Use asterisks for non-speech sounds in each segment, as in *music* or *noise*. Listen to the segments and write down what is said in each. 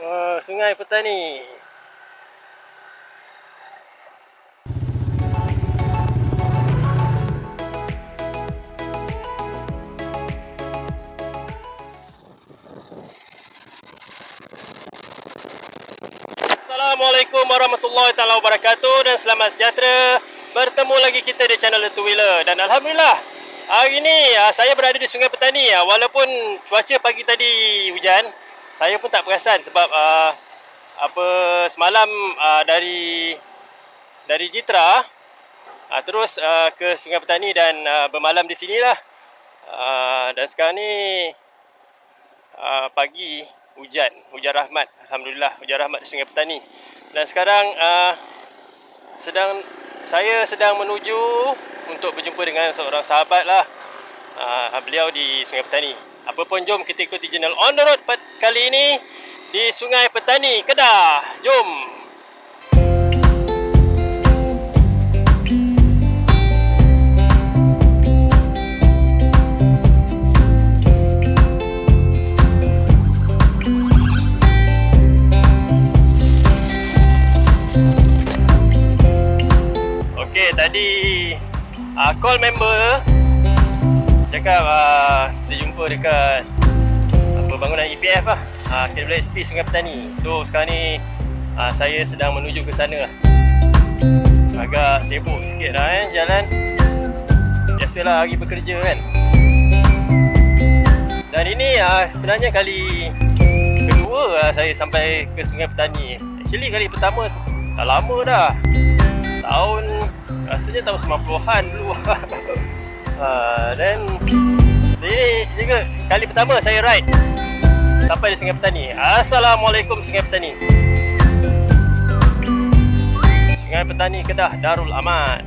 Oh, Sungai Petani. Assalamualaikum warahmatullahi taala wabarakatuh dan selamat sejahtera. Bertemu lagi kita di channel The Two Wheeler dan alhamdulillah hari ini ah, saya berada di Sungai Petani ah, walaupun cuaca pagi tadi hujan, saya pun tak perasan sebab ah, apa semalam ah, dari dari Jitra ah, terus ah, ke Sungai Petani dan ah, bermalam di sinilah. Ah, dan sekarang ni uh, pagi hujan, hujan rahmat. Alhamdulillah hujan rahmat di Sungai Petani. Dan sekarang uh, sedang saya sedang menuju untuk berjumpa dengan seorang sahabat lah. Uh, beliau di Sungai Petani. Apa pun jom kita ikuti channel On The Road kali ini di Sungai Petani, Kedah. Jom. Okey, tadi uh, call member cakap uh, kita jumpa dekat apa bangunan EPF lah. Uh, KWSP Sungai Petani. So sekarang ni uh, saya sedang menuju ke sana lah. Agak sibuk sikit lah eh jalan. Biasalah hari bekerja kan. Dan ini uh, sebenarnya kali kedua uh, saya sampai ke Sungai Petani. Actually kali pertama dah lama dah tahun rasanya tahun 90-an dulu *laughs* ha, dan ini juga kali pertama saya ride. Sampai di Sungai Petani Assalamualaikum Sungai Petani Sungai Petani Kedah Darul Aman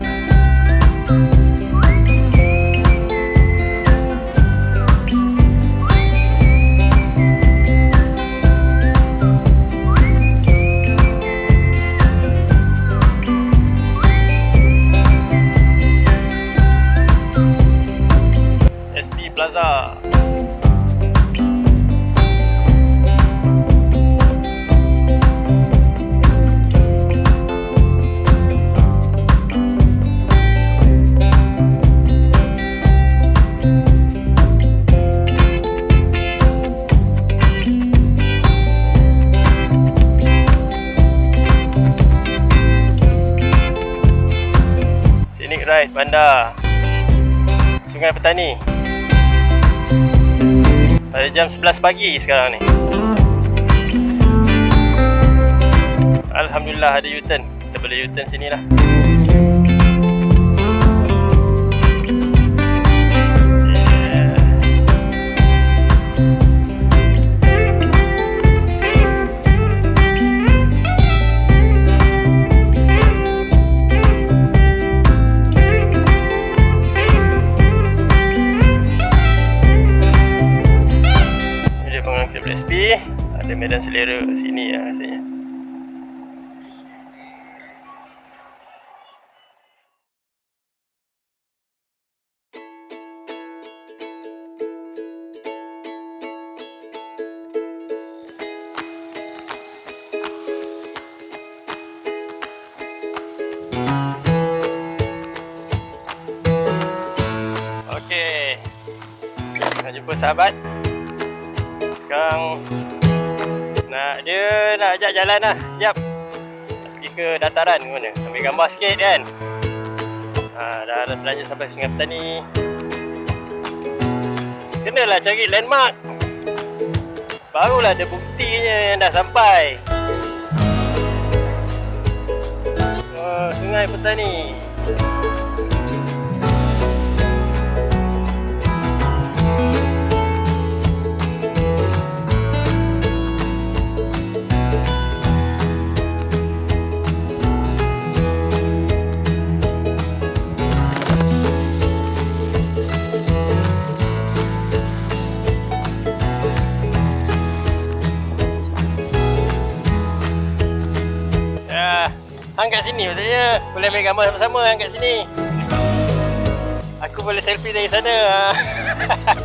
Ride Bandar. Sungai Petani. Pada jam 11 pagi sekarang ni. Alhamdulillah ada U-turn. Kita boleh U-turn sini lah Ada medan selera sini ya rasanya. Okey. Nak jumpa sahabat. Sekarang nak dia nak ajak jalan lah. Nak pergi ke dataran ke mana? Ambil gambar sikit kan? Ha, Dah, dah terlanjur sampai Sungai Petani. Kenalah cari landmark. Barulah ada buktinya yang dah sampai. Oh, Sungai Petani hang kat sini maksudnya boleh ambil gambar sama-sama hang kat sini. Aku boleh selfie dari sana. *laughs*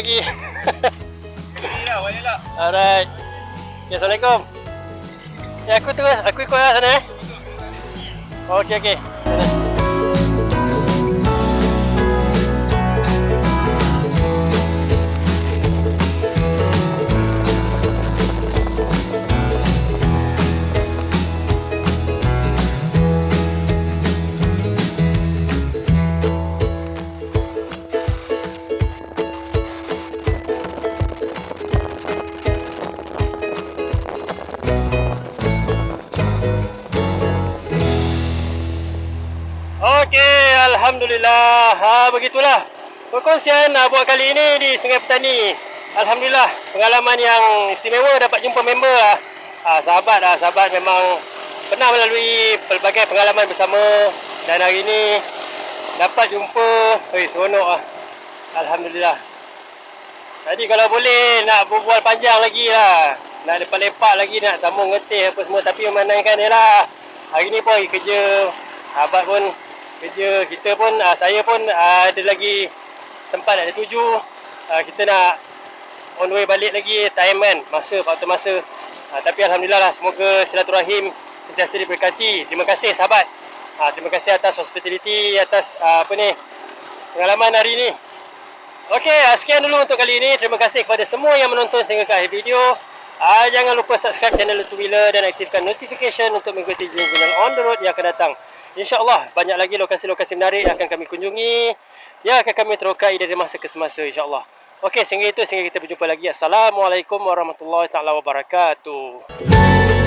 lagi. Ini lah, boleh lah. Alright. Okay, Assalamualaikum. Ya, aku terus. Aku ikut lah sana eh. Okey. Okey, begitulah. Perkongsian uh, buat kali ini di Sungai Petani. Alhamdulillah, pengalaman yang istimewa dapat jumpa member. Ha, sahabat ah, sahabat memang pernah melalui pelbagai pengalaman bersama dan hari ini dapat jumpa, oi seronok ah. Alhamdulillah. Jadi kalau boleh nak berbual panjang lagi lah. Nak lepak-lepak lagi, nak sambung ngetih apa semua. Tapi memandangkan dia lah. Hari ni pun hari kerja. Sahabat pun kerja. Kita pun, uh, saya pun uh, ada lagi tempat nak dituju. Uh, kita nak on way balik lagi time kan. Masa, faktor masa. Uh, tapi Alhamdulillah lah. Semoga silaturahim sentiasa diberkati. Terima kasih sahabat. Uh, terima kasih atas hospitality, atas uh, apa ni, pengalaman hari ni. Okey, ah, sekian dulu untuk kali ini. Terima kasih kepada semua yang menonton sehingga ke akhir video. Ah, jangan lupa subscribe channel Letu Wheeler dan aktifkan notification untuk mengikuti jingle on the road yang akan datang. InsyaAllah, banyak lagi lokasi-lokasi menarik yang akan kami kunjungi. Yang akan kami terokai dari masa ke semasa, insyaAllah. Okey, sehingga itu, sehingga kita berjumpa lagi. Assalamualaikum warahmatullahi wabarakatuh.